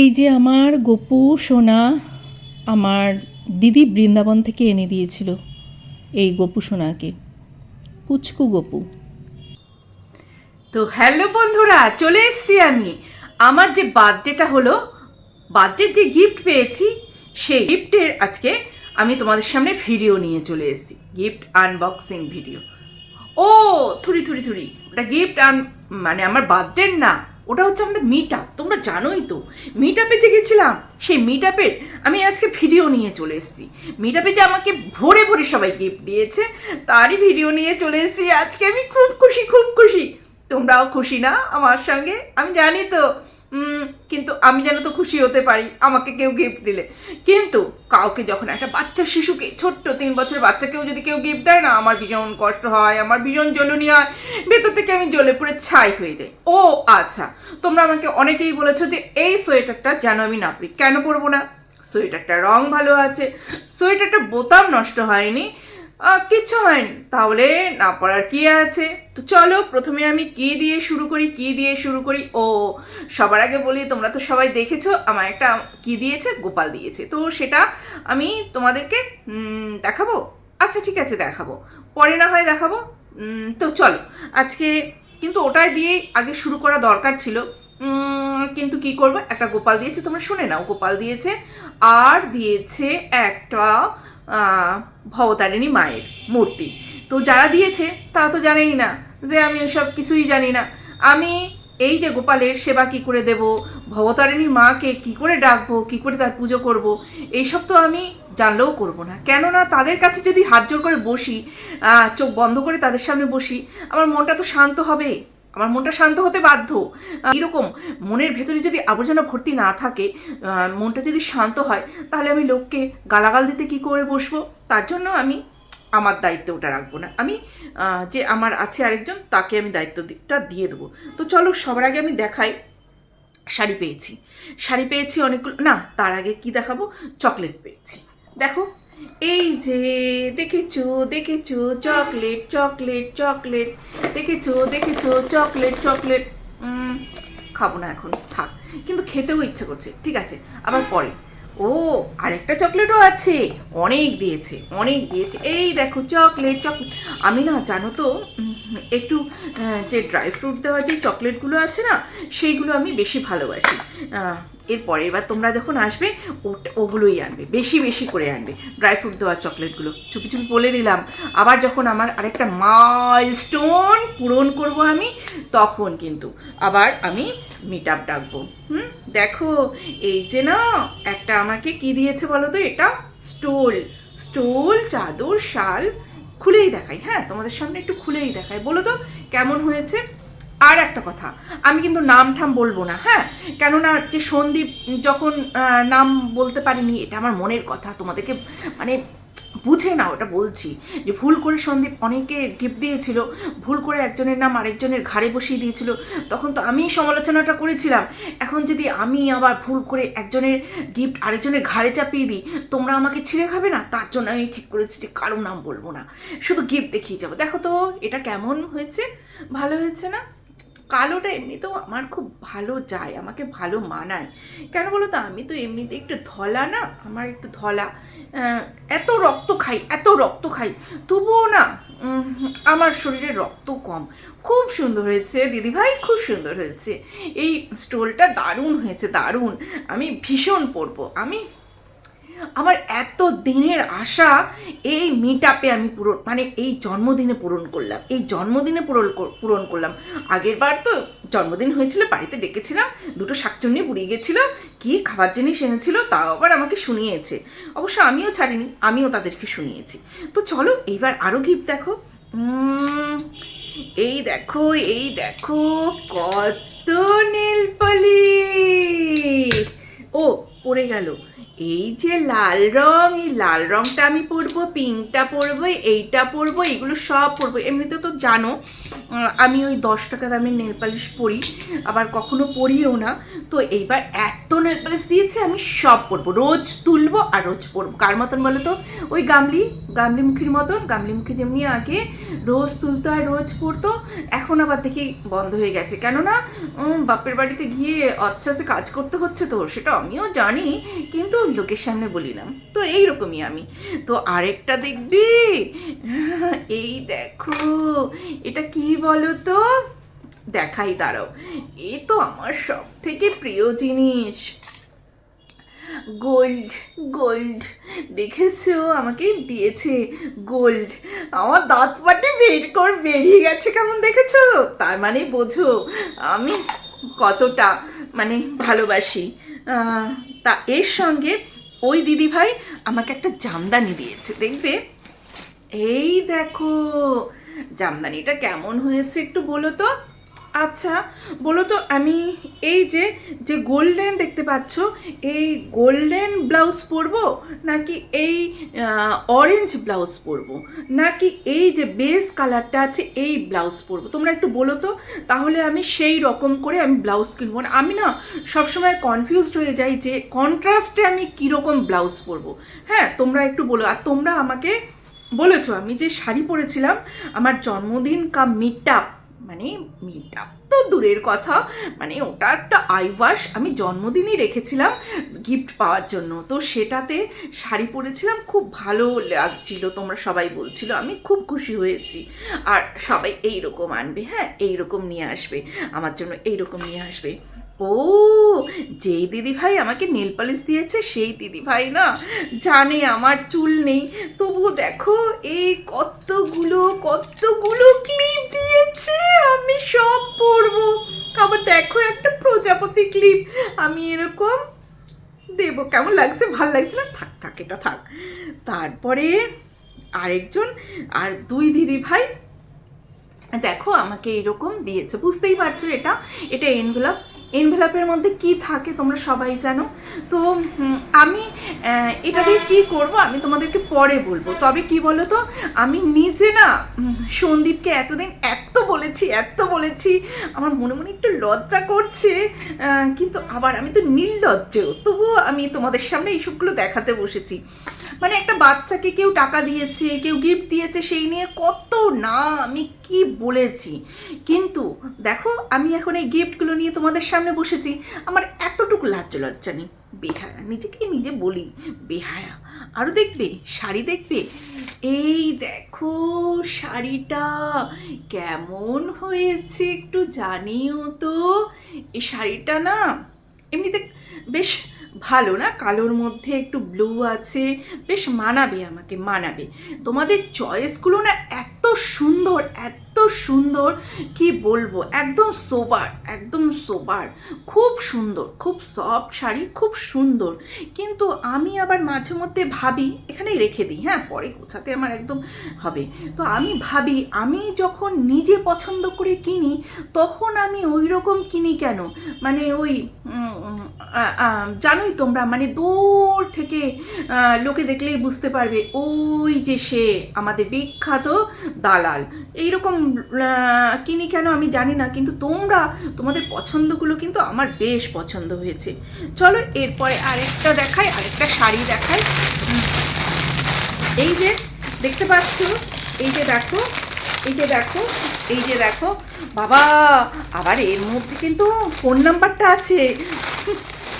এই যে আমার গপু সোনা আমার দিদি বৃন্দাবন থেকে এনে দিয়েছিল এই গপু সোনাকে। পুচকু গপু। তো হ্যালো বন্ধুরা, চলে এসেছি আমি। আমার যে বার্থডেটা হলো, বার্থডের যে গিফট পেয়েছি, সেই গিফটের আজকে আমি তোমাদের সামনে ভিডিও নিয়ে চলে এসেছি। গিফট আনবক্সিং ভিডিও ও, থুরি থুরি থুরি। ওটা গিফট আন মানে আমার বার্থডের না। ওটা হচ্ছে আমাদের মিট আপ তোমরা জানোই তো। মিট আপে যে গেছিলাম, সেই মিট আপের আমি আজকে ভিডিও নিয়ে চলে এসেছি। মিট আপে যে আমাকে ভরে ভরে সবাই গিফট দিয়েছে, তারই ভিডিও নিয়ে চলে এসেছি। আজকে আমি খুব খুশি খুব খুশি। তোমরাও খুশি না আমার সঙ্গে? আমি জানি তো। কিন্তু আমি যেন তো খুশি হতে পারি, আমাকে কেউ গিফট দিলে। কিন্তু কাউকে যখন একটা বাচ্চা শিশুকে, ছোট্ট তিন বছরের বাচ্চাকেও যদি কেউ গিফট দেয় না, আমার ভীষণ কষ্ট হয়, আমার ভীষণ জ্বলনি হয়, ভেতর থেকে আমি জ্বলে পুরো ছাই হয়ে যাই। ও আচ্ছা তোমরা আমাকে অনেকেই বলেছ যে এই সোয়েটারটা যেন আমি না পরি কেন পরবো না? সোয়েটারটা রং ভালো আছে সোয়েটারটা বোতাম নষ্ট হয়নি কিচ্ছু হয়নি। তাহলে না পড়ার কি আছে? তো চলো, প্রথমে আমি কি দিয়ে শুরু করি, কি দিয়ে শুরু করি? ও, সবার আগে বলি, তোমরা তো সবাই দেখেছ, আমার একটা কি দিয়েছে? গোপাল দিয়েছে। তো সেটা আমি তোমাদেরকে দেখাবো? আচ্ছা ঠিক আছে, দেখাবো। পরে না হয় দেখাবো? তো চলো, আজকে কিন্তু ওটাই দিয়ে আগে শুরু করা দরকার ছিল। কিন্তু কি করব? একটা গোপাল দিয়েছে, তোমরা শুনে নাও। গোপাল দিয়েছে, আর দিয়েছে একটা ভবতারিণী মায়ের মূর্তি। তো যারা দিয়েছে, তারা তো জানেই না যে আমি ওসব কিছুই জানি না। আমি এই যে গোপালের সেবা কি করে দেব, ভবতারিণী মাকে কি করে ডাকবো, কি করে তার পুজো করব, এইসব তো আমি জানলেও করব না। কেননা তাদের কাছে যদি হাত জোর করে বসি চোখ বন্ধ করে তাদের সামনে বসি, আমার মনটা তো শান্ত হবে। আমার মনটা শান্ত হতে বাধ্য। এরকম মনের ভেতরে যদি আবর্জনা ভর্তি না থাকে মনটা যদি শান্ত হয়, তাহলে আমি লোককে গালাগাল দিতে কি করে বসবো? তার জন্য আমি আমার দায়িত্ব ওটা রাখব না। আমি যে আমার আছে আরেকজন, তাকে আমি দায়িত্ব দিকটা দিয়ে দেবো। তো চলো, সবার আগে আমি দেখাই শাড়ি পেয়েছি। শাড়ি পেয়েছি অনেকগুলো, না, তার আগে কি দেখাবো? চকলেট পেয়েছি। দেখো এই যে দেখেছ দেখেছ চকলেট চকলেট চকলেট দেখেছ দেখেছ চকলেট চকলেট খাব না এখন, থাক। কিন্তু খেতেও ইচ্ছে করছে, ঠিক আছে? আবার পরে। ও, আরেকটা চকলেটও আছে। অনেক দিয়েছে অনেক দিয়েছে। এই দেখো চকলেট চকলেট আমি না, জানো তো একটু যে ড্রাই ফ্রুট দেওয়া যে চকলেটগুলো আছে না, সেইগুলো আমি বেশি ভালোবাসি। এর পরের বার তোমরা যখন আসবে ওগুলোই আনবে, বেশি বেশি করে আনবে। ড্রাই ফ্রুট দেওয়া চকলেটগুলো চুপি চুপি বলে দিলাম। আবার যখন আমার আরেকটা মাইল স্টোন পূরণ করব আমি, তখন কিন্তু আবার আমি মিট আপ ডাকবো। হুম? দেখো, এই যে না, একটা আমাকে কি দিয়েছে বলো তো এটা? স্টোল। স্টোল, চাদর, শাল, খুলেই দেখাই। হ্যাঁ তোমাদের সামনে একটু খুলেই দেখাই। বলো তো, কেমন হয়েছে? আর একটা কথা, আমি কিন্তু নাম ঠাম বলব না হ্যাঁ? কেননা যে সন্দীপ যখন নাম বলতে পারিনি, এটা আমার মনের কথা, তোমাদেরকে মানে বুঝে না ওটা বলছি। যে ভুল করে সন্দীপ অনেকে গিফট দিয়েছিল, ভুল করে একজনের নাম আরেকজনের ঘাড়ে বসিয়ে দিয়েছিল, তখন তো আমি সমালোচনাটা করেছিলাম। এখন যদি আমি আবার ভুল করে একজনের গিফট আরেকজনের ঘাড়ে চাপিয়ে দিই, তোমরা আমাকে ছিঁড়ে খাবে না? তার জন্য আমি ঠিক করেছি যে কারও নাম বলব না। শুধু গিফট দেখিয়ে যাব। দেখো তো, এটা কেমন হয়েছে? ভালো হয়েছে না? কালোটা এমনিতেও আমার খুব ভালো যায়, আমাকে ভালো মানায়। কেন বলো তো? আমি তো এমনিতে একটু ধলা না, আমার একটু ধলা। এত রক্ত খাই, এত রক্ত খাই। তবুও না আমার শরীরে রক্ত কম। খুব সুন্দর হয়েছে, দিদিভাই, খুব সুন্দর হয়েছে। এই স্টোলটা দারুণ হয়েছে, দারুণ। আমি ভীষণ পরবো। আমি আমার এত দিনের আশা এই মিট আপে আমি পূরণ মানে এই জন্মদিনে পূরণ করলাম। এই জন্মদিনে পূরণ পূরণ করলাম। আগের বার তো জন্মদিন হয়েছিল, বাড়িতে ডেকেছিলাম, দুটো শাকচুন্নি পুড়িয়ে গেছিল, কি খাবার জিনিস এনেছিল তাও আবার আমাকে শুনিয়েছে। অবশ্য আমিও ছাড়িনি, আমিও তাদেরকে শুনিয়েছি। তো চলো এইবার আরও গিফট দেখো। এই দেখো এই দেখো, কত নীল ও, পড়ে গেল। এই যে লাল রং, এই লাল রংটা আমি পরবো, পিঙ্কটা পরবো, এইটা পরবো এগুলো সব পরবো। এমনিতে তো জানো আমি ওই দশ টাকা দামের নেল পালিশ পরি, আবার কখনো পরিও না। তো এইবার এত নেল পালিশ দিয়েছে, আমি সব পরবো। রোজ তুলবো আর রোজ পরবো। কার মতন বলো তো? ওই গামলি গামলি মুখির মতন গামলি মুখি যেমনি আগে, রোজ তুলতো আর রোজ পরতো, এখন আবার দেখি বন্ধ হয়ে গেছে। কেননা বাপের বাড়িতে গিয়ে অচ্ছাসে কাজ করতে হচ্ছে তো, সেটা আমিও জানি, কিন্তু লোকের সামনে বলি না। তো এইরকমই আমি। তো আরেকটা দেখবি? এই দেখো, এটা কি বলো তো দেখাই, দাঁড়াও। এ তো আমার সব থেকে প্রিয় জিনিস। Gold gold. দেখেছ? আমাকে দিয়েছে গোল্ড। আমার দাঁত পাটে বের করে, বেরিয়ে গেছে কেমন দেখেছ? তার মানে বোঝো, আমি কতটা মানে ভালোবাসি। তা এর সঙ্গে ওই দিদিভাই আমাকে একটা জামদানি দিয়েছে, দেখবে? এই দেখো জামদানিটা কেমন হয়েছে একটু বলো তো? আচ্ছা বলো তো, আমি এই যে যে গোল্ডেন দেখতে পাচ্ছ, এই গোল্ডেন ব্লাউজ পরবো, নাকি এই অরেঞ্জ ব্লাউজ পরবো, নাকি এই যে বেস কালারটা আছে, এই ব্লাউজ পরবো? তোমরা একটু বলো তো, তাহলে আমি সেই রকম করে আমি ব্লাউজ কিনবো না। আমি না সবসময় কনফিউজড হয়ে যাই যে কন্ট্রাস্টে আমি কীরকম ব্লাউজ পরবো। হ্যাঁ তোমরা একটু বলো, আর তোমরা আমাকে বলেছ, আমি যে শাড়ি পরেছিলাম, আমার জন্মদিন কাম মিট মানে মিট আপ তো দূরের কথা মানে ওটা একটা আইওয়াশ, আমি জন্মদিনই রেখেছিলাম গিফট পাওয়ার জন্য। তো সেটাতে শাড়ি পরেছিলাম, খুব ভালো লাগছিল, তোমরা সবাই বলছিল, আমি খুব খুশি হয়েছি। আর সবাই এই রকম আনবে হ্যাঁ এই রকম নিয়ে আসবে, আমার জন্য এই রকম নিয়ে আসবে। ও, যেই দিদি ভাই আমাকে নেল পালিশ দিয়েছে, সেই দিদি ভাই না? জানে আমার চুল নেই। তবুও দেখো এই কতগুলো কতগুলো ক্লিপ দিয়েছে, আমি সব পরবো। আবার দেখো একটা প্রজাপতি ক্লিপ আমি এরকম দেবো। কেমন লাগছে? ভালো লাগছে না? থাক থাক, এটা থাক। তারপরে আরেকজন, আর দুই দিদি ভাই দেখো আমাকে এরকম দিয়েছে। বুঝতেই পারছ এটা? এটা এনভেলপ এনভেলপের মধ্যে কি থাকে তোমরা সবাই জানো। তো আমি এটা দিয়ে কী করব আমি তোমাদেরকে পরে বলব। তবে কি বলো তো আমি নিজে না সন্দীপকে এতদিন এত বলেছি এত বলেছি, আমার মনে মনে একটু লজ্জা করছে কিন্তু আবার আমি তো নির্লজ্জ তবুও আমি তোমাদের সামনে এইসবগুলো দেখাতে বসেছি। মানে একটা বাচ্চাকে কেউ টাকা দিয়েছে, কেউ গিফট দিয়েছে, সেই নিয়ে কত না, আমি কি বলেছি? কিন্তু দেখো, আমি এখন এই গিফটগুলো নিয়ে তোমাদের সামনে বসেছি। আমার এতটুকু লাজ্জ লজ্জা নেই। বেহায়া, নিজেকে নিজে বলি, বেহায়া। আরও দেখবে, শাড়ি দেখবে? এই দেখো, শাড়িটা কেমন হয়েছে একটু জানিও তো। এই শাড়িটা না, এমনিতে বেশ ভালো না? কালোর মধ্যে একটু ব্লু আছে। বেশ মানাবে আমাকে, মানাবে। তোমাদের চয়েসগুলো না এত সুন্দর, এত সুন্দর, কি বলব, একদম সোবার একদম সোবার খুব সুন্দর, খুব সফট শাড়ি, খুব সুন্দর। কিন্তু আমি আবার মাঝে মধ্যে ভাবি এখানে রেখে দিই হ্যাঁ পরে গোছাতে আমার একদম হবে। তো আমি ভাবি, আমি যখন নিজে পছন্দ করে কিনি, তখন আমি ওই রকম কিনি কেন? মানে ওই জানোই তোমরা মানে দূর থেকে লোকে দেখলেই বুঝতে পারবে, ওই যে সে আমাদের বিখ্যাত দালাল। এইরকম কিনি কেন আমি জানি না, কিন্তু তোমরা তোমাদের পছন্দগুলো কিন্তু আমার বেশ পছন্দ হয়েছে। চলো এরপরে আরেকটা দেখাই, আরেকটা শাড়ি দেখাই। এই যে দেখতে পাচ্ছ, এই যে দেখো, এই যে দেখো, এই যে দেখো। বাবা, আবার এর মধ্যে কিন্তু ফোন নাম্বারটা আছে।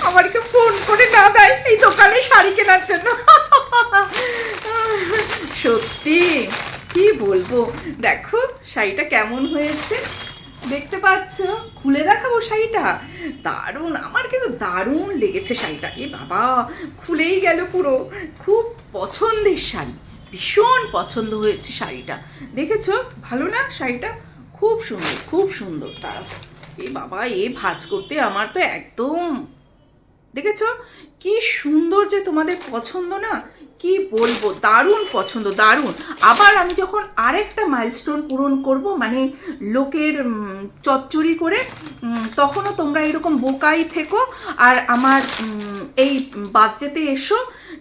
আমাকে ফোন করে না দেয় এই দোকানে শাড়ি কেনার জন্য। সত্যি। কি বলব? দেখো, শাড়িটা কেমন হয়েছে? দেখতে পাচ্ছ? খুলে দেখাবো শাড়িটা? দারুণ! আমার কিন্তু দারুণ লেগেছে শাড়িটা। এ বাবা, খুলেই গেল পুরো। খুব পছন্দের শাড়ি। ভীষণ পছন্দ হয়েছে শাড়িটা। দেখেছ? ভালো না শাড়িটা? খুব সুন্দর খুব সুন্দর। তার এ বাবা, এ ভাজ করতে আমার তো একদম। দেখেছ? কি সুন্দর যে তোমাদের পছন্দ না? কি বলব? দারুণ পছন্দ, দারুণ। আবার আমি যখন আরেকটা মাইলস্টোন পূরণ করব মানে লোকের চচ্চড়ি করে তখনও তোমরা এরকম বোকাই থেকো। আর আমার এই বার্থডেতে এসো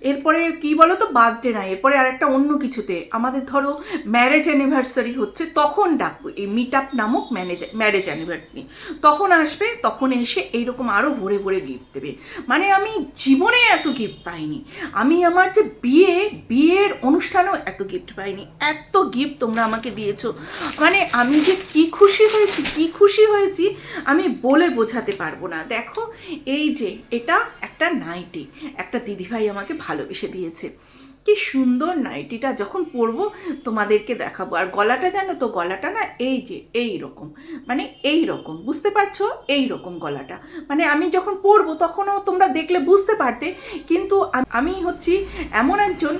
এরপরে কি বলো তো বার্থডে না এরপরে আর একটা অন্য কিছুতে। আমাদের ধরো ম্যারেজ অ্যানিভার্সারি হচ্ছে, তখন ডাকবো। এই মিট আপ নামক ম্যানেজ ম্যারেজ অ্যানিভার্সারি তখন আসবে, তখন এসে এইরকম আরও ভরে ভরে গিফট দেবে। মানে আমি জীবনে এত গিফট পাইনি। আমি আমার যে বিয়ে, বিয়ের অনুষ্ঠানেও এত গিফট পাইনি। এত গিফট তোমরা আমাকে দিয়েছ। মানে আমি যে কি খুশি হয়েছি, কি খুশি হয়েছি, আমি বলে বোঝাতে পারব না। দেখো, এই যে এটা একটা নাইটি একটা দিদিভাই আমাকে ভালোবেসে দিয়েছে। কি সুন্দর নাইটিটা যখন পরবো তোমাদেরকে দেখাবো। আর গলাটা জানো তো গলাটা না এই যে এই রকম। মানে এই রকম বুঝতে পারছ? এই রকম গলাটা। মানে আমি যখন পরবো তখনও তোমরা দেখলে বুঝতে পারতে। কিন্তু আমি হচ্ছি এমন একজন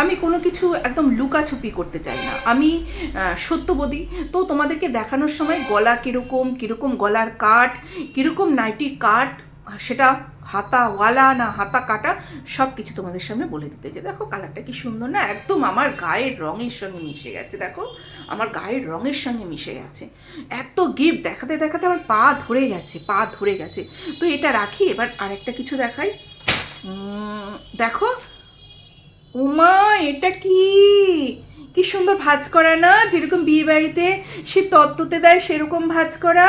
আমি কোনো কিছু একদম লুকাছুপি করতে চাই না। আমি আহ, সত্যবতী তো তোমাদেরকে দেখানোর সময় গলা কীরকম কীরকম গলার কাট কীরকম নাইটির কাট সেটা হাতাওয়ালা না হাতা কাটা সব কিছু তোমাদের সামনে বলে দিতে যে দেখো, কালারটা কি সুন্দর না? একদম আমার গায়ের রঙের সঙ্গে মিশে গেছে, দেখো। আমার গায়ের রঙের সঙ্গে মিশে গেছে। এত গিফট দেখাতে দেখাতে আমার পা ধরে গেছে, পা ধরে গেছে। তো এটা রাখি, এবার আরেকটা কিছু দেখাই। দেখো। উমা, এটা কি? কি সুন্দর ভাজ করা না, যেরকম বিয়ে বাড়িতে সে তত্ত্বতে দেয় সেরকম ভাজ করা।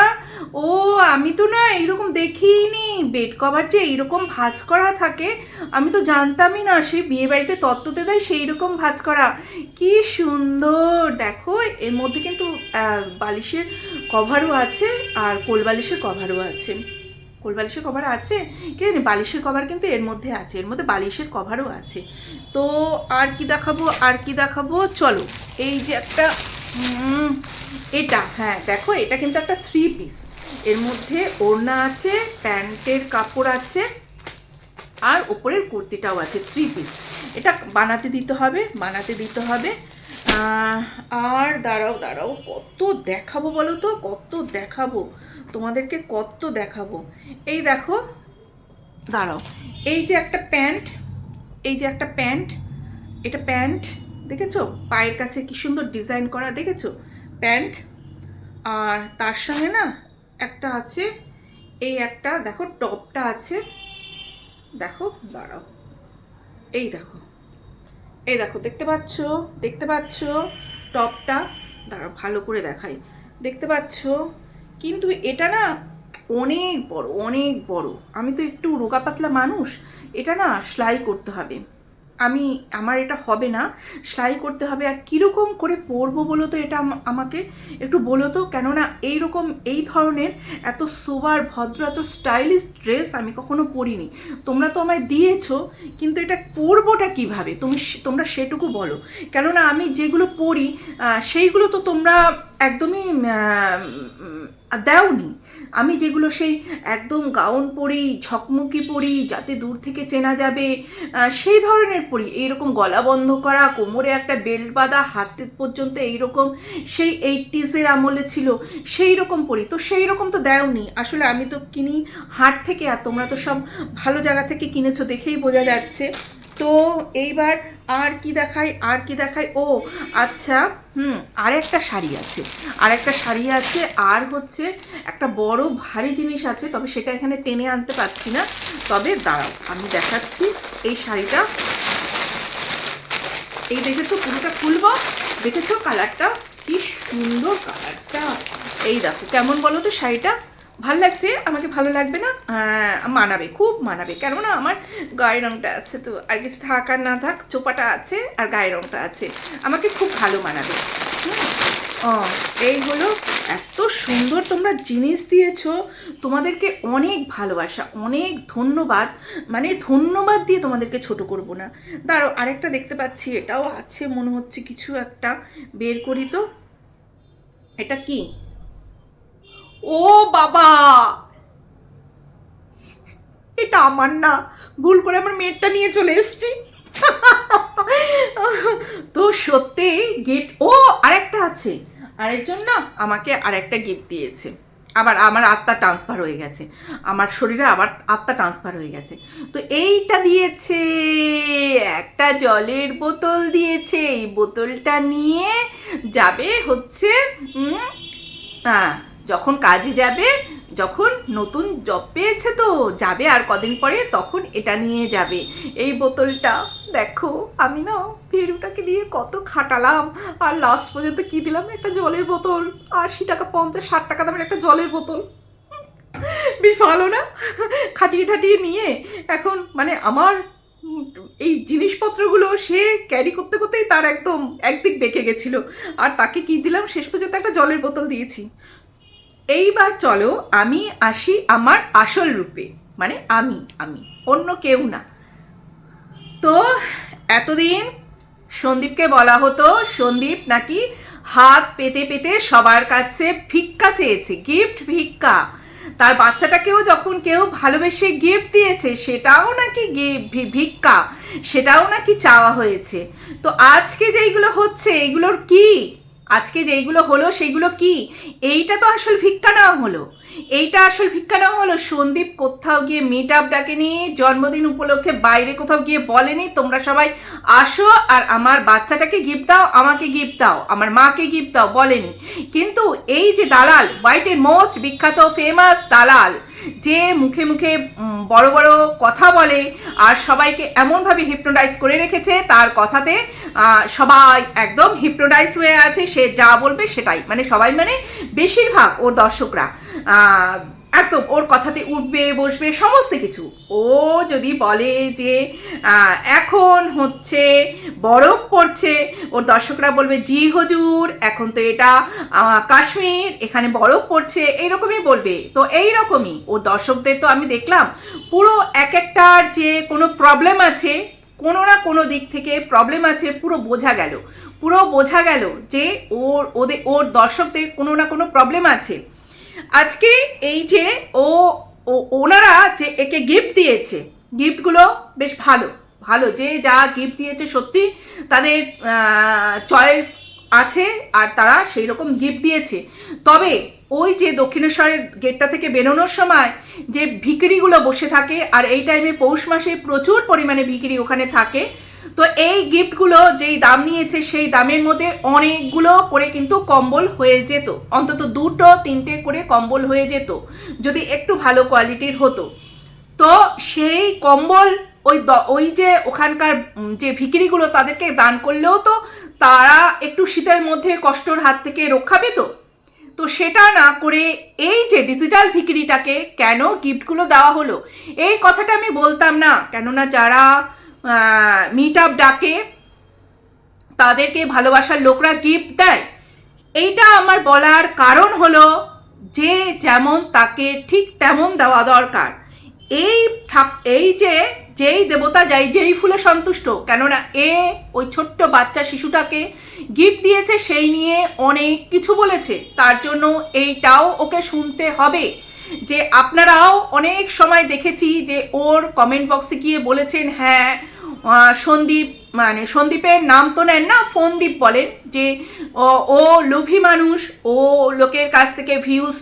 ও, আমি তো না এইরকম দেখিনি। বেড কভার যে এইরকম ভাজ করা থাকে, আমি তো জানতামই না সে বিয়ে বাড়িতে তত্ত্বতে দেয় সেই রকম ভাজ করা। কি সুন্দর! দেখো, এর মধ্যে কিন্তু বালিশের কভারও আছে আর কোল বালিশের কভারও আছে। কোল বালিশের কভার আছে কি বালিশের কভার কিন্তু এর মধ্যে আছে, এর মধ্যে বালিশের কভারও আছে। তো আর কি দেখাবো, আর কি দেখাবো? চলো, এই যে একটা এটা হ্যাঁ দেখো, এটা কিন্তু একটা থ্রি পিস এর মধ্যে ওড়না আছে, প্যান্টের কাপড় আছে, আর ওপরের কুর্তিটাও আছে থ্রি পিস এটা বানাতে দিতে হবে, বানাতে দিতে হবে। আর দাঁড়াও দাঁড়াও, কত দেখাবো বলো তো? কত দেখাবো? তোমাদেরকে কত দেখাবো? এই দেখো, দাঁড়াও, এই যে একটা প্যান্ট এই যে একটা প্যান্ট, এটা প্যান্ট, দেখেছ? পায়ের কাছে কি সুন্দর ডিজাইন করা, দেখেছ? প্যান্ট, আর তার সঙ্গে না একটা আছে, এই একটা, দেখো, টপটা আছে। দেখো, দাঁড়াও। এই দেখো। এই দেখো, দেখতে পাচ্ছ? দেখতে পাচ্ছ? টপটা, দাঁড়াও, ভালো করে দেখাই। দেখতে পাচ্ছ? কিন্তু এটা না অনেক বড় অনেক বড়। আমি তো একটু রোগা পাতলা মানুষ এটা না সেলাই করতে হবে। আমি, আমার এটা হবে না। সেলাই করতে হবে আর কীরকম করে পরবো বলো তো এটা আমাকে একটু বলো তো? কেননা এইরকম, এই ধরনের এত সোবার, ভদ্র, এত স্টাইলিশ ড্রেস আমি কখনো পরিনি। তোমরা তো আমায় দিয়েছ, কিন্তু এটা পরবোটা কীভাবে? তুমি তোমরা সেটুকু বলো। কেননা আমি যেগুলো পরি সেইগুলো তো তোমরা একদমই দেওনি। আমি যেগুলো সেই একদম গাউন পরি ঝকমকি পরি, যাতে দূর থেকে চেনা যাবে সেই ধরনের পরি। এইরকম গলা বন্ধ করা, কোমরে একটা বেল্ট বাঁধা, হাতে পর্যন্ত এইরকম সেই এইটিসের আমলে ছিল সেই রকম পরি। তো সেই রকম তো দেওনি। আসলে আমি তো কিনি হাট থেকে, আর তোমরা তো সব ভালো জায়গা থেকে কিনেছো, দেখেই বোঝা যাচ্ছে। তো এইবার আর কি দেখাই, আর কি দেখাই? ও আচ্ছা হুম, আর একটা শাড়ি আছে। আর একটা শাড়ি আছে, আর হচ্ছে একটা বড় ভারী জিনিস আছে, তবে সেটা এখানে টেনে আনতে পারছি না। তবে দাঁড়াও, আমি দেখাচ্ছি এই শাড়িটা। এই দেখেছ পুরোটা খুলবো? দেখেছ কালারটা? কি সুন্দর কালারটা। এই দেখো, কেমন বলো তো শাড়িটা? ভালো লাগছে, আমাকে ভালো লাগবে না মানাবে, খুব মানাবে। কেননা আমার গায়ের রঙটা আছে তো, আর কিছু থাক আর না থাক, চোপাটা আছে আর গায়ের রঙটা আছে। আমাকে খুব ভালো মানাবে। এই হলো এত সুন্দর তোমরা জিনিস দিয়েছ, তোমাদেরকে অনেক ভালোবাসা, অনেক ধন্যবাদ মানে ধন্যবাদ দিয়ে তোমাদেরকে ছোট করব না। দাঁড়াও, আরেকটা দেখতে পাচ্ছি, এটাও আছে, মনে হচ্ছে কিছু একটা। বের করি তো। এটা কি? ও বাবা! এটা আমার না। ভুল করে আমার মেয়েরটা নিয়ে চলে এসছি। তো সত্যি গিফট ও, আরেকটা আছে। আরেকজন না আমাকে আরেকটা গিফট দিয়েছে। আবার আমার আত্মা ট্রান্সফার হয়ে গেছে। আমার শরীরে আবার আত্মা ট্রান্সফার হয়ে গেছে। তো এইটা দিয়েছে। একটা জলের বোতল দিয়েছে। এই বোতলটা নিয়ে যাবে হচ্ছে হ্যাঁ যখন কাজে যাবে, যখন নতুন জব পেয়েছে তো, যাবে আর কদিন পরে তখন এটা নিয়ে যাবে। এই বোতলটা দেখো, আমি না ফেরুটাকে দিয়ে কত খাটালাম। আর লাস্ট পর্যন্ত কি দিলাম? একটা জলের বোতল। আশি টাকা, পঞ্চাশ, ষাট টাকা দামের একটা জলের বোতল। বেশ ভালো না? খাটিয়ে ঠাটিয়ে নিয়ে এখন মানে আমার এই জিনিসপত্রগুলো সে ক্যারি করতে করতেই তার একদম একদিক বেঁকে গেছিল। আর তাকে কি দিলাম? শেষ পর্যন্ত একটা জলের বোতল দিয়েছি। এইবার চলো আমি আসি আমার আসল রূপে। মানে আমি আমি, অন্য কেউ না। তো এতদিন সন্দীপকে বলা হতো, সন্দীপ নাকি হাত পেতে পেতে সবার কাছে ভিক্ষা চেয়েছে গিফট ভিক্ষা। তার বাচ্চাটাকেও যখন কেউ ভালোবেসে গিফট দিয়েছে, সেটাও নাকি ভিক্ষা, সেটাও নাকি চাওয়া হয়েছে। তো আজকে যেইগুলো হচ্ছে, এগুলোর কি? আজকে যেইগুলো হলো সেইগুলো কি? এইটা তো আসল ভিক্ষা নেওয়া হলো। এইটা আসল ভিক্ষা নেওয়া হলো। সন্দীপ কোথাও গিয়ে মিট আপ ডাকেনি, জন্মদিন উপলক্ষে বাইরে কোথাও গিয়ে বলেনি, তোমরা সবাই আসো আর আমার বাচ্চাটাকে গিফট দাও, আমাকে গিফট দাও, আমার মাকে গিফট দাও, বলেনি। কিন্তু এই যে দালাল হোয়াইটের মোস্ট বিখ্যাত ফেমাস দালাল, যে মুখে মুখে বড় বড় কথা বলে আর সবাইকে এমনভাবে হিপনোটাইজ করে রেখেছে, তার কথাতে সবাই একদম হিপনোটাইজ হয়ে আছে, সে যা বলবে সেটাই। মানে সবাই মানে বেশিরভাগ ওর দর্শকরা। একদম, ওর কথাতে উঠবে, বসবে, সমস্ত কিছু। ও যদি বলে যে এখন হচ্ছে বরফ পড়ছে, ওর দর্শকরা বলবে, জি হজুর, এখন তো এটা কাশ্মীর, এখানে বরফ পড়ছে এইরকমই বলবে। তো এইরকমই, ওর দর্শকদের তো আমি দেখলাম, পুরো এক একটার যে কোনো প্রবলেম আছে, কোনো না কোনো দিক থেকে প্রবলেম আছে, পুরো বোঝা গেল। পুরো বোঝা গেল যে ওর, ওদের, ওর দর্শকদের কোনো না কোনো প্রবলেম আছে। আজকে এই যে ও ওনারা যে একে গিফট দিয়েছে গিফটগুলো বেশ ভালো ভালো যে যা গিফট দিয়েছে সত্যি তাদের চয়েস আছে আর তারা সেই রকম গিফট দিয়েছে। তবে ওই যে দক্ষিণেশ্বরের গেটটা থেকে বেরোনোর সময় যে ভিকিরিগুলো বসে থাকে, আর এই টাইমে পৌষ মাসে প্রচুর পরিমাণে ভিকিরি ওখানে থাকে তো এই গিফটগুলো যেই দাম নিয়েছে, সেই দামের মধ্যে অনেকগুলো করে কিন্তু কম্বল হয়ে যেত। অন্তত দুটো, তিনটে করে কম্বল হয়ে যেত, যদি একটু ভালো কোয়ালিটির হতো। তো সেই কম্বল ওই ওই যে ওখানকার যে ভিকিরিগুলো তাদেরকে দান করলেও তো তারা একটু শীতের মধ্যে কষ্টর হাত থেকে রক্ষা পেত তো সেটা না করে এই যে ডিজিটাল ভিকিরিটাকে কেন গিফটগুলো দেওয়া হলো? এই কথাটা আমি বলতাম না, কেননা যারা মিট আপ ডাকে, তাদেরকে ভালোবাসার লোকরা গিফট দেয়। এইটা আমার বলার কারণ হলো যে যেমন তাকে ঠিক তেমন দেওয়া দরকার। এই এই যে, যেই দেবতা, যাই, যেই ফুলে সন্তুষ্ট, কেননা এ ওই ছোট্ট বাচ্চা শিশুটাকে গিফট দিয়েছে, সেই নিয়ে অনেক কিছু বলেছে। তার জন্য এইটাও ওকে শুনতে হবে। যে আপনারাও অনেক সময় দেখেছি যে ওর কমেন্ট বক্সে গিয়ে বলেছেন হ্যাঁ সন্দীপ মানে সন্দীপের নাম তো নেন না, ফোনদীপ বলেন যে, ও লোভী মানুষ, ও লোকের কাছ থেকে ভিউজ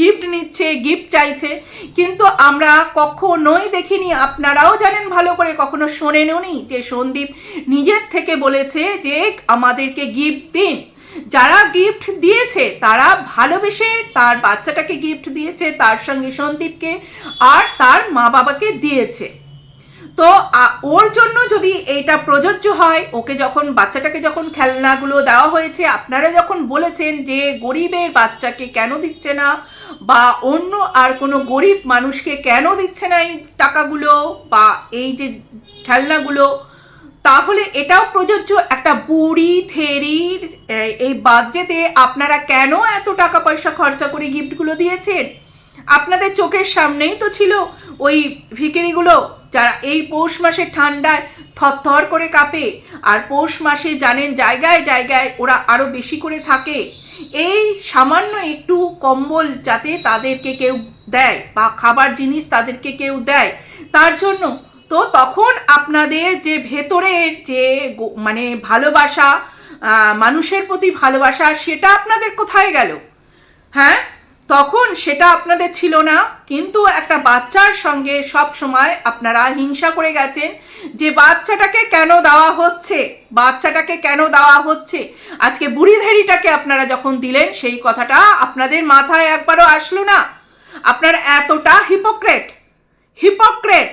গিফট নিচ্ছে গিফট চাইছে। কিন্তু আমরা কখনোই দেখিনি, আপনারাও জানেন ভালো করে, কখনো শোনেনও নি যে সন্দীপ নিজের থেকে বলেছে যে, আমাদেরকে গিফট দিন। যারা গিফট দিয়েছে, তারা ভালোবেসে তার বাচ্চাটাকে গিফট দিয়েছে, তার সঙ্গে সন্দীপকে, আর তার মা বাবাকে দিয়েছে। তো ওর জন্য যদি এইটা প্রযোজ্য হয়, ওকে যখন, বাচ্চাটাকে যখন খেলনাগুলো দেওয়া হয়েছে, আপনারা যখন বলেছেন যে গরিবের বাচ্চাকে কেন দিচ্ছে না, বা অন্য আর কোনো গরিব মানুষকে কেন দিচ্ছে না এই টাকাগুলো, বা এই যে খেলনাগুলো, তাহলে এটাও প্রযোজ্য একটা বুড়ি থেরির এই বার্থডেতে আপনারা কেন এত টাকা পয়সা খরচা করে গিফটগুলো দিয়েছেন? আপনাদের চোখের সামনেই তো ছিল ওই ভিকিরিগুলো। যারা এই পৌষ মাসে ঠান্ডায় থরথর করে কাঁপে আর পৌষ মাসে জানেন জায়গায় জায়গায় ওরা আরও বেশি করে থাকে, এই সামান্য একটু কম্বল যাতে তাদেরকে কেউ দেয় বা খাবার জিনিস তাদেরকে কেউ দেয়, তার জন্য তো তখন আপনাদের যে ভেতরের যে মানে ভালোবাসা মানুষের প্রতি ভালোবাসা, সেটা আপনাদের কোথায় গেল? হ্যাঁ? তখন সেটা আপনাদের ছিল না, কিন্তু একটা বাচ্চার সঙ্গে সব সময় আপনারা হিংসা করে গেছেন যে বাচ্চাটাকে কেন দেওয়া হচ্ছে, বাচ্চাটাকে কেন দেওয়া হচ্ছে। আজকে বুড়ি ধেড়িটাকে আপনারা যখন দিলেন, সেই কথাটা আপনাদের মাথায় একবারও আসলো না। আপনারা এতটা হিপোক্রেট হিপোক্রেট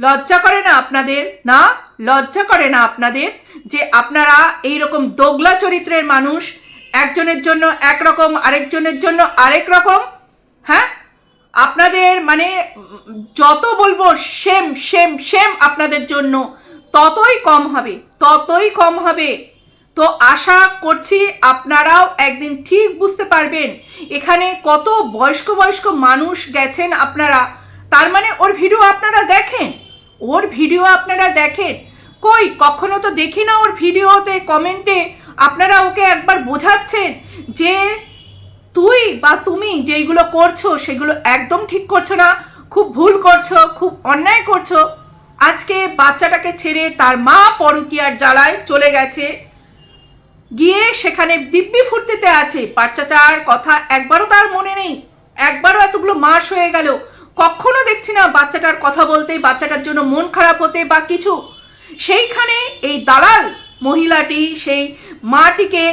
লজ্জা করে না আপনাদের? না, লজ্জা করে না আপনাদের যে আপনারা এই রকম দোগলা চরিত্রের মানুষ একজনের জন্য একরকম আরেকজনের জন্য আরেক রকম হ্যাঁ? আপনাদের মানে যত বলব সেম সেম সেম আপনাদের জন্য, ততই কম হবে, ততই কম হবে। তো আশা করছি আপনারাও একদিন ঠিক বুঝতে পারবেন, এখানে কত বয়স্ক বয়স্ক মানুষ গেছেন আপনারা। তার মানে ওর ভিডিও আপনারা দেখেন, ওর ভিডিও আপনারা দেখেন। কই, কখনো তো দেখি না ওর ভিডিওতে কমেন্টে আপনারা ওকে একবার বোঝাচ্ছেন যে তুই বা তুমি যেইগুলো করছ সেগুলো একদম ঠিক করছ না, খুব ভুল করছ, খুব অন্যায় করছ। আজকে বাচ্চাটাকে ছেড়ে তার মা পরকিয়ার জ্বালায় চলে গেছে। গিয়ে সেখানে দিব্যি ফুর্তিতে আছে। বাচ্চাটার কথা একবারও তার মনে নেই। একবারও এতগুলো মাস হয়ে গেল। কখনো দেখছি না বাচ্চাটার কথা বলতে, বাচ্চাটার জন্য মন খারাপ হতে বা কিছু। সেইখানে এই দালাল মহিলাটি সেই মাটিকে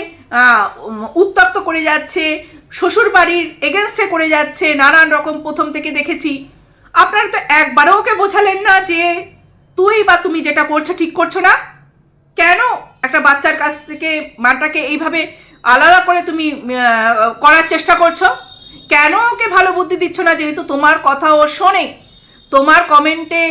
উত্তপ্ত করে যাচ্ছে শ্বশুর বাড়ির এগেনস্টে করে যাচ্ছে, নানান রকম প্রথম থেকে দেখেছি। আপনারা তো একবারও ওকে বোঝালেন না যে তুই বা তুমি যেটা করছ ঠিক করছ না। কেন একটা বাচ্চার কাছ থেকে মাটাকে এইভাবে আলাদা করে তুমি করার চেষ্টা করছ? কেন ওকে ভালো বুদ্ধি দিচ্ছ না? যেহেতু তোমার কথা ও শোনে। তোমার কমেন্টে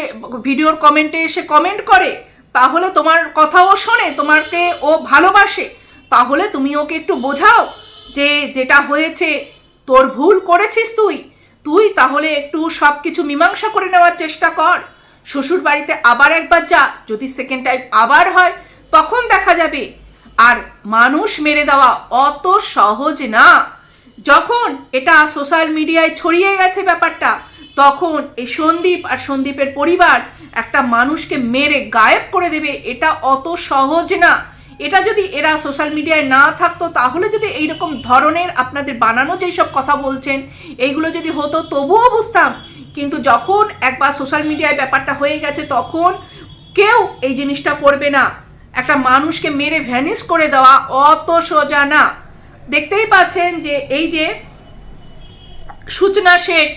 ভিডিওর কমেন্টে এসে কমেন্ট করে। তাহলে তোমার কথা ও শোনে তোমাকে ও ভালোবাসে। তাহলে তুমি ওকে একটু বোঝাও যে যেটা হয়েছে, তোর ভুল করেছিস তুই। তুই তাহলে একটু সব কিছু মীমাংসা করে নেওয়ার চেষ্টা কর। শ্বশুর বাড়িতে আবার একবার যা, যদি সেকেন্ড টাইম আবার হয়, তখন দেখা যাবে। আর মানুষ মেরে দেওয়া অত সহজ না। যখন এটা সোশ্যাল মিডিয়ায় ছড়িয়ে গেছে ব্যাপারটা তখন এই সন্দীপ আর সন্দীপের পরিবার একটা মানুষকে মেরে গায়েব করে দেবে, এটা অত সহজ না। এটা যদি এরা সোশ্যাল মিডিয়ায় না থাকতো, তাহলে যদি এইরকম ধরনের আপনাদের বানানো যেই সব কথা বলছেন, এইগুলো যদি হতো, তবুও বুঝতাম। কিন্তু যখন একবার সোশ্যাল মিডিয়ায় ব্যাপারটা হয়ে গেছে, তখন কেউ এই জিনিসটা করবে না। একটা মানুষকে মেরে ভ্যানিশ করে দেওয়া অত সোজা না। দেখতেই পাচ্ছেন যে এই যে সূচনা শেখ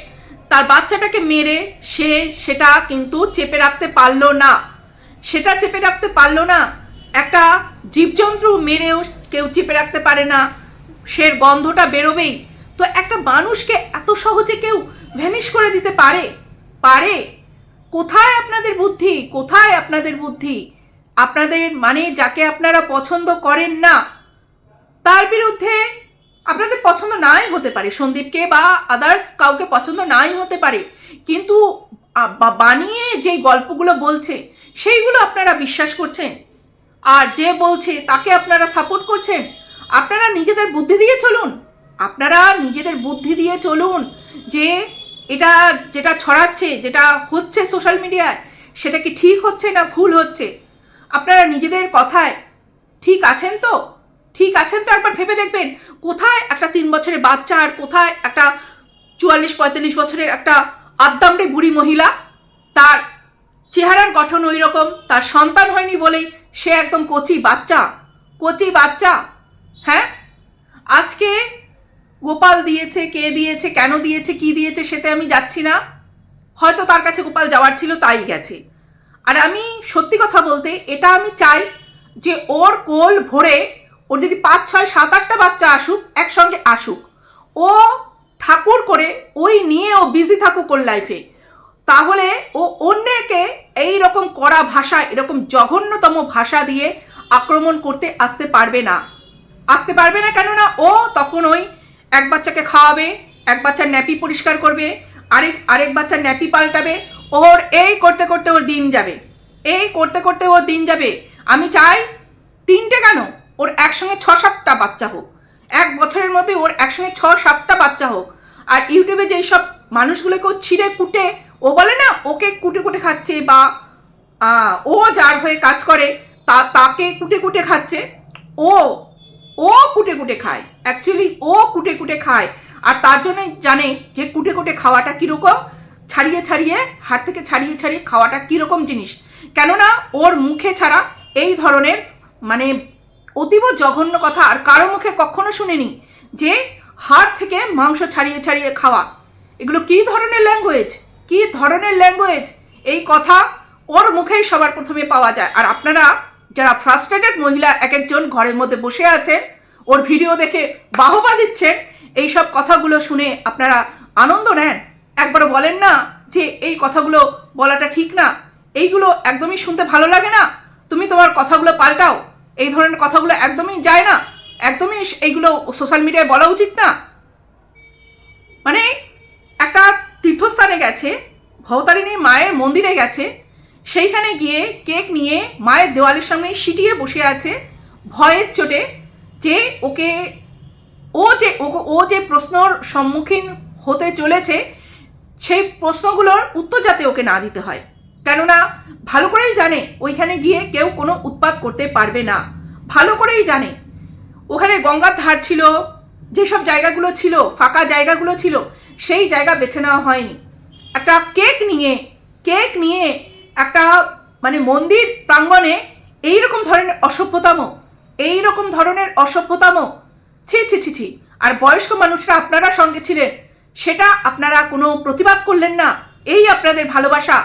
তার বাচ্চাটাকে মেরে সে সেটা কিন্তু চেপে রাখতে পারল না। সেটা চেপে রাখতে পারল না। একটা জীবজন্তু মেরেও কেউ চেপে রাখতে পারে না। সে গন্ধটা বেরোবেই। তো একটা মানুষকে এত সহজে কেউ ভ্যানিশ করে দিতে পারে? পারে? কোথায় আপনাদের বুদ্ধি? কোথায় আপনাদের বুদ্ধি? আপনাদের মানে যাকে আপনারা পছন্দ করেন না, তার বিরুদ্ধে আপনাদের পছন্দ নাই হতে পারে, সন্দীপকে বা আদার্স কাউকে পছন্দ নাই হতে পারে, কিন্তু বানিয়ে যে গল্পগুলো বলছে, সেইগুলো আপনারা বিশ্বাস করছেন। আর যে বলছে তাকে আপনারা সাপোর্ট করছেন। আপনারা নিজেদের বুদ্ধি দিয়ে চলুন। আপনারা নিজেদের বুদ্ধি দিয়ে চলুন যে এটা যেটা ছড়াচ্ছে, যেটা হচ্ছে সোশ্যাল মিডিয়ায় সেটা কি ঠিক হচ্ছে না ভুল হচ্ছে? আপনারা নিজেদের কথায় ঠিক আছেন তো? ঠিক আছেন তো একবার ভেবে দেখবেন? কোথায় একটা তিন বছরের বাচ্চা আর কোথায় একটা চুয়াল্লিশ, পঁয়তাল্লিশ বছরের একটা আদ্দামড়ে বুড়ি মহিলা? তার চেহারার গঠন ওই রকম তার সন্তান হয়নি বলেই সে একদম কচি বাচ্চা। কচি বাচ্চা। হ্যাঁ? আজকে গোপাল দিয়েছে, কে দিয়েছে, কেন দিয়েছে, কি দিয়েছে সেটা আমি যাচ্ছি না। হয়তো তার কাছে গোপাল যাওয়ার ছিল, তাই গেছে। আর আমি সত্যি কথা বলতে, এটা আমি চাই যে ওর কোল ভরে ওর যদি পাঁচ, ছয়, সাত, আটটা বাচ্চা আসুক, একসঙ্গে আসুক, ও ঠাকুর করে, ওই নিয়ে ও বিজি থাকুক ওর লাইফে তাহলে ও অন্যকে এই রকম কড়া ভাষা, এরকম জঘন্যতম ভাষা দিয়ে আক্রমণ করতে আসতে পারবে না। আসতে পারবে না কেননা ও তখন ওই এক বাচ্চাকে খাওয়াবে, এক বাচ্চার ন্যাপি পরিষ্কার করবে, আরেক আরেক বাচ্চার ন্যাপি পাল্টাবে, ওর এই করতে করতে ওর দিন যাবে, এই করতে করতে ওর দিন যাবে। আমি চাই তিনটে কেন? ওর একসঙ্গে ছ সাতটা বাচ্চা হোক। এক বছরের মধ্যে ওর একসঙ্গে ছ সাতটা বাচ্চা হোক। আর ইউটিউবে যেই সব মানুষগুলোকে ও ছিঁড়ে কুটে, ও বলে না, ওকে কুটে কুটে খাচ্ছে বা ও যার হয়ে কাজ করে, তা, তাকে কুটে কুটে খাচ্ছে, ও ও কুটে কুটে খায়। অ্যাকচুয়ালি ও কুটে কুটে খায়। আর তার জন্যই জানে যে কুটে কুটে খাওয়াটা কীরকম, ছাড়িয়ে ছাড়িয়ে হাত থেকে ছাড়িয়ে ছাড়িয়ে খাওয়াটা কীরকম জিনিস। কেননা ওর মুখে ছাড়া এই ধরনের মানে অতীব জঘন্য কথা আর কারও মুখে কখনো শুনিনি যে হাড় থেকে মাংস ছাড়িয়ে ছাড়িয়ে খাওয়া। এগুলো কী ধরনের ল্যাঙ্গুয়েজ কী ধরনের ল্যাঙ্গুয়েজ এই কথা ওর মুখেই সবার প্রথমে পাওয়া যায়। আর আপনারা যারা ফ্রাস্ট্রেটেড মহিলা এক একজন ঘরের মধ্যে বসে আছেন, ওর ভিডিও দেখে বাহবা দিচ্ছেন এই সব কথাগুলো শুনে আপনারা আনন্দ নেন। একবারও বলেন না যে এই কথাগুলো বলাটা ঠিক না। এইগুলো একদমই শুনতে ভালো লাগে না। তুমি তোমার কথাগুলো পাল্টাও। এই ধরনের কথাগুলো একদমই যায় না। একদমই এইগুলো সোশ্যাল মিডিয়ায় বলা উচিত না। মানে একটা তীর্থস্থানে গেছে, ভবতারিণীর মায়ের মন্দিরে গেছে, সেইখানে গিয়ে কেক নিয়ে মায়ের দেওয়ালের সামনে সিটিয়ে বসে আছে, ভয়ের চোটে যে ওকে, ও যে ও- ও যে প্রশ্নর সম্মুখীন হতে চলেছে, সেই প্রশ্নগুলোর উত্তর যাতে ওকে না দিতে হয়। কেননা ভালো করেই জানে ওইখানে গিয়ে কেউ কোনো উৎপাত করতে পারবে না। ভালো করেই জানে। ওখানে গঙ্গার ধার ছিল, যেসব জায়গাগুলো ছিল, ফাঁকা জায়গাগুলো ছিল, সেই জায়গা বেছে নেওয়া হয়নি। একটা কেক নিয়ে কেক নিয়ে একটা মানে মন্দির প্রাঙ্গণে এই রকম ধরনের অসভ্যতাম এই রকম ধরনের অসভ্যতাম। ছি ছি ছি ছি, আর বয়স্ক মানুষরা আপনারা সঙ্গে ছিলেন, সেটা আপনারা কোনো প্রতিবাদ করলেন না। এই আপনাদের ভালোবাসা।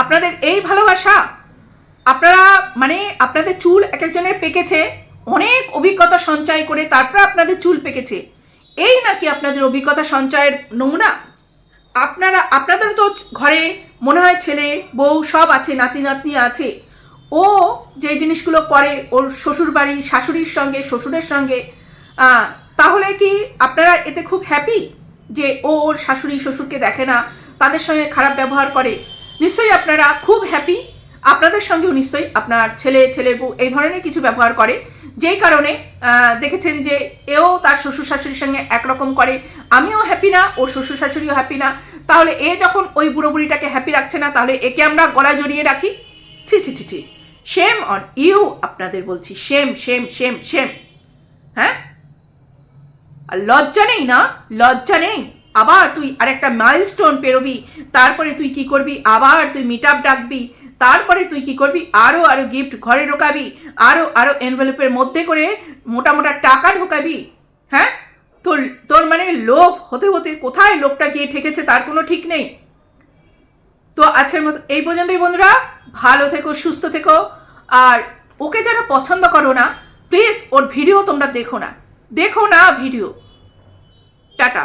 আপনাদের এই ভালোবাসা, আপনারা মানে আপনাদের চুল এক একজনের পেকেছে, অনেক অভিজ্ঞতা সঞ্চয় করে তারপর আপনাদের চুল পেকেছে। এই নাকি আপনাদের অভিজ্ঞতা সঞ্চয়ের নমুনা? আপনারা, আপনাদের তো ঘরে মনে হয় ছেলে, বউ সব আছে, নাতি, নাতনি আছে। ও যে জিনিসগুলো করে, ওর শ্বশুর বাড়ি শাশুড়ির সঙ্গে, শ্বশুরের সঙ্গে তাহলে কি আপনারা এতে খুব হ্যাপি যে ও ওর শাশুড়ি, শ্বশুরকে দেখে না, তাদের সঙ্গে খারাপ ব্যবহার করে? নিশ্চয়ই আপনারা খুব হ্যাপি আপনাদের সঙ্গেও নিশ্চয়ই আপনার ছেলে, ছেলের বউ এই ধরনের কিছু ব্যবহার করে। যেই কারণে দেখেছেন যে এও তার শ্বশুর শাশুড়ির সঙ্গে একরকম করে। আমিও হ্যাপি না ওর শ্বশুর শাশুড়িও হ্যাপি না। তাহলে এ যখন ওই বুড়ো বুড়িটাকে হ্যাপি রাখছে না, তাহলে একে আমরা গলায় জড়িয়ে রাখি। ছি ছি ছি ছি। শেম অন ইউ আপনাদের বলছি। শেম শেম শেম শেম হ্যাঁ? আর লজ্জা নেই না? লজ্জা নেই। আবার তুই আরেকটা মাইলস্টোন পেরোবি, তারপরে তুই কি করবি? আবার তুই মিট আপ ডাকবি, তারপরে তুই কি করবি? আরও আরও গিফট ঘরে ঢোকাবি আরও আরও এনভেলপের মধ্যে করে মোটা মোটা টাকা ঢোকাবি হ্যাঁ? তোর তোর মানে লোভ হতে হতে কোথায় লোভটা গিয়ে ঠেকেছে তার কোনো ঠিক নেই। তো আজকের মতো এই পর্যন্তই বন্ধুরা, ভালো থেকো, সুস্থ থেকো, আর ওকে যারা পছন্দ করো না প্লিজ ওর ভিডিও তোমরা দেখো না। দেখো না ভিডিও টাটা।